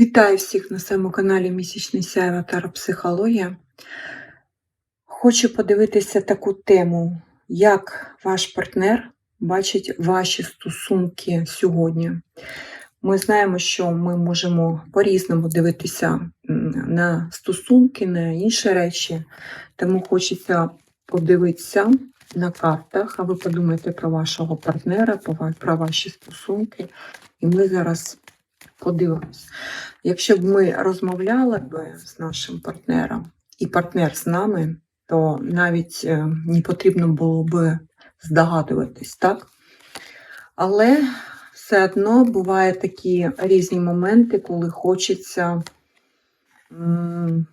Вітаю всіх на своєму каналі Місячний Сяйва та Психологія. Хочу подивитися таку тему, як ваш партнер бачить ваші стосунки сьогодні. Ми знаємо, що ми можемо по-різному дивитися на стосунки, на інші речі, тому хочеться подивитися на картах, а ви подумайте про вашого партнера, про ваші стосунки. І ми зараз подивимось. Якщо б ми розмовляли б з нашим партнером і партнер з нами, то навіть е, не потрібно було б здогадуватись, так? Але все одно бувають такі різні моменти, коли хочеться е,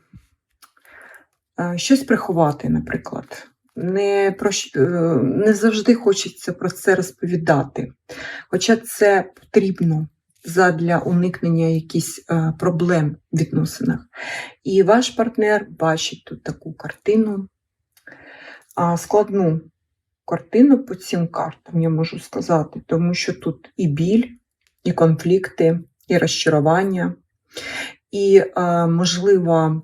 щось приховати, наприклад. Не, про, е, не завжди хочеться про це розповідати. Хоча це потрібно задля уникнення якихось е, проблем в відносинах. І ваш партнер бачить тут таку картину, складну картину по цим картам, я можу сказати, тому що тут і біль, і конфлікти, і розчарування, і, е, можливо,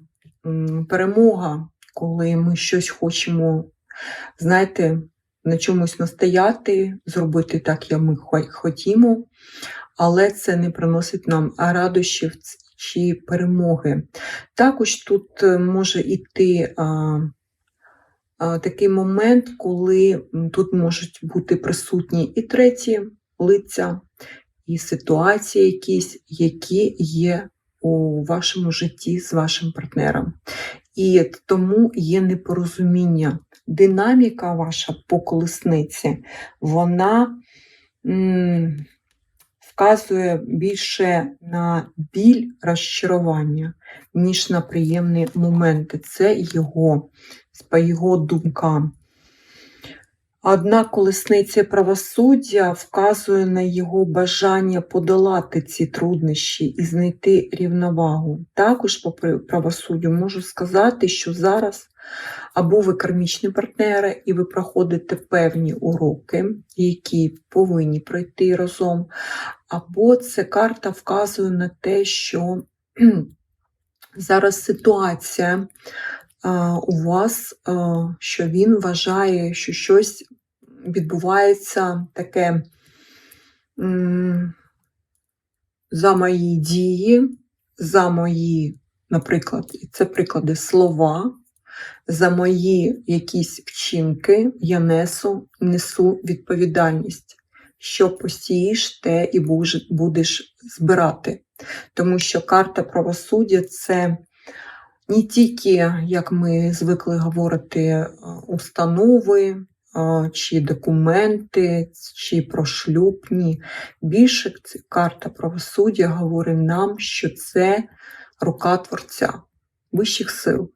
перемога, коли ми щось хочемо, знаєте, на чомусь настояти, зробити так, як ми хотімо, але це не приносить нам радощів чи перемоги. Також тут е, може йти такий момент, коли тут можуть бути присутні і треті лиця, і ситуації якісь, які є у вашому житті з вашим партнером. І тому є непорозуміння. Динаміка ваша по колесниці, вона м, вказує більше на біль розчарування, ніж на приємні моменти. Це його, по його думкам. Одна колесниця правосуддя вказує на його бажання подолати ці труднощі і знайти рівновагу. Також по правосуддю можу сказати, що зараз або ви кармічні партнери, і ви проходите певні уроки, які повинні пройти разом, або це карта вказує на те, що зараз ситуація у вас, що він вважає, що щось відбувається таке за мої дії, за мої, наприклад, це приклади слова, за мої якісь вчинки я несу, несу відповідальність. Що посієш, те і будеш збирати. Тому що карта правосуддя це не тільки, як ми звикли говорити, е, установи е, чи документи, чи про шлюб. Ні. Більше карта правосуддя говорить нам, що це рука Творця вищих сил,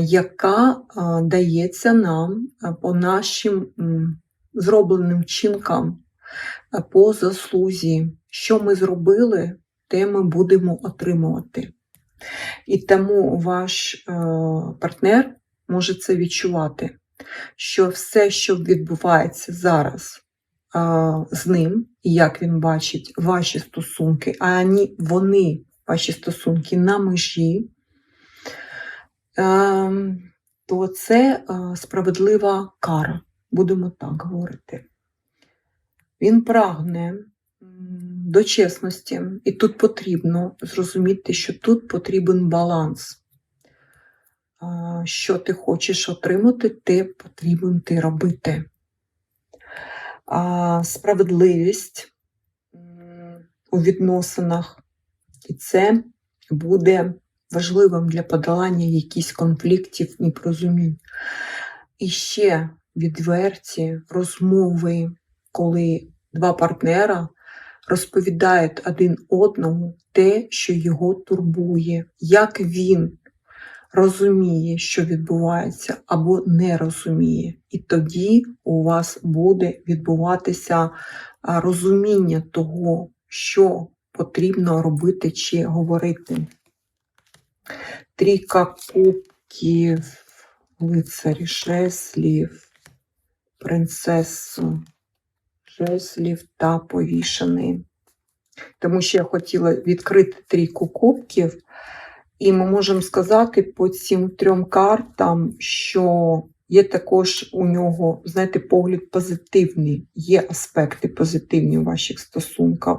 яка дається нам по нашим зробленим чинкам, по заслузі. Що ми зробили, те ми будемо отримувати. І тому ваш е, партнер може це відчувати, що все, що відбувається зараз е, з ним, як він бачить ваші стосунки, а вони, ваші стосунки на межі, е, то це е, справедлива кара, будемо так говорити. Він прагне до чесності, і тут потрібно зрозуміти, що тут потрібен баланс. Що ти хочеш отримати, те потрібен ти робити. Справедливість у відносинах, і це буде важливим для подолання якихось конфліктів, непорозумінь. І ще відверті розмови, коли два партнера розповідають один одному те, що його турбує, як він розуміє, що відбувається, або не розуміє. І тоді у вас буде відбуватися розуміння того, що потрібно робити чи говорити. Трійка кубків, лицарі жезлів, принцесу жезлів та повішений. тому що я хотіла відкрити трійку кубків, і ми можемо сказати по цим трьом картам, що є також у нього, знаєте, погляд позитивний, є аспекти позитивні у ваших стосунках.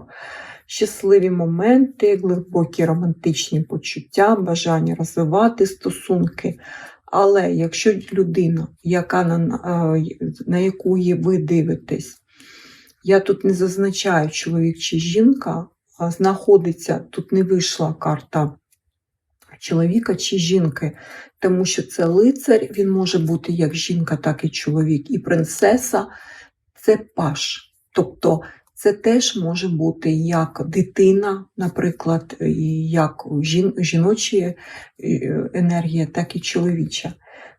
Щасливі моменти, глибокі романтичні почуття, бажання розвивати стосунки. Але якщо людина, яка на, е, на яку ви дивитесь, я тут не зазначаю чоловік чи жінка, знаходиться, тут не вийшла карта чоловіка чи жінки, тому що це лицар, він може бути як жінка, так і чоловік, і принцеса це паш. Тобто це теж може бути як дитина, наприклад, як жін, жіноча енергія, так і чоловіча.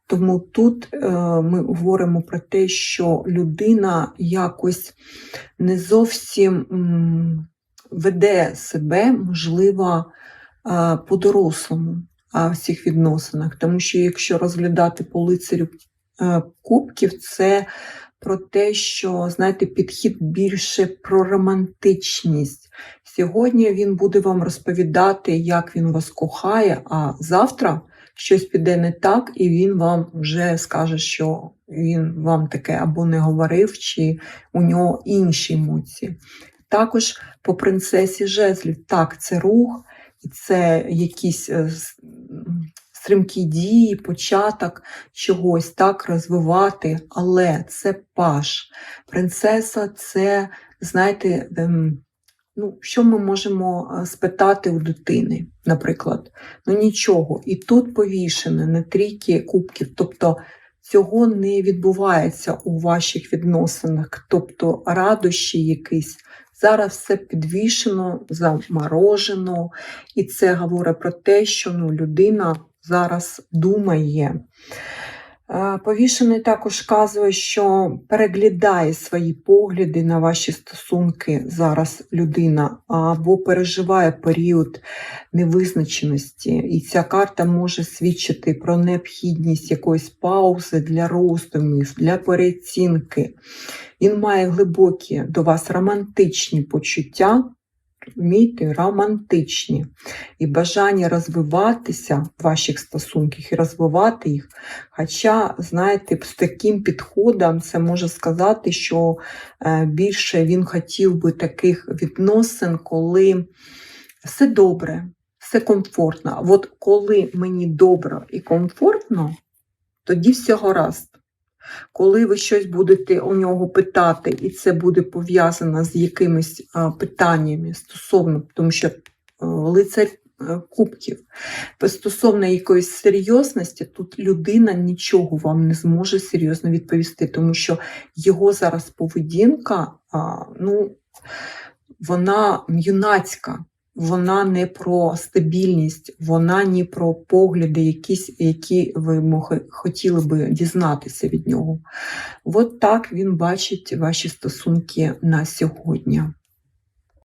Тому тут е, ми говоримо про те, що людина якось не зовсім веде себе, можливо, е, по-дорослому в цих відносинах. Тому що якщо розглядати по лицарю е, кубків, це про те, що знаєте, підхід більше про романтичність. Сьогодні він буде вам розповідати, як він вас кохає, а завтра щось піде не так, і він вам вже скаже, що він вам таке або не говорив, чи у нього інші емоції. Також по принцесі жезлів, так, це рух, це якісь е, стрімкі дії, початок чогось так розвивати, але це паш. Принцеса це, знаєте, ем, ну, що ми можемо е, спитати у дитини, наприклад? Ну нічого. І тут повішене на трійки кубків. Тобто цього не відбувається у ваших відносинах, тобто радощі якісь. Зараз все підвішено, заморожено, і це говорить про те, що ну, людина зараз думає. Повішений також вказує, що переглядає свої погляди на ваші стосунки зараз людина, або переживає період невизначеності. І ця карта може свідчити про необхідність якоїсь паузи для роздумів, для переоцінки. Він має глибокі до вас романтичні почуття, вмійте, романтичні, і бажання розвиватися в ваших стосунках і розвивати їх. Хоча, знаєте, з таким підходом це може сказати, що е, більше він хотів би таких відносин, коли все добре, все комфортно. От коли мені добре і комфортно, тоді все гаразд. Коли ви щось будете у нього питати, і це буде пов'язано з якимись питаннями стосовно, тому що е, лицар е, кубків, стосовно якоїсь серйозності, тут людина нічого вам не зможе серйозно відповісти, тому що його зараз поведінка, ну, вона юнацька. Вона не про стабільність, вона не про погляди, якісь, які ви хотіли би дізнатися від нього. От так він бачить ваші стосунки на сьогодні.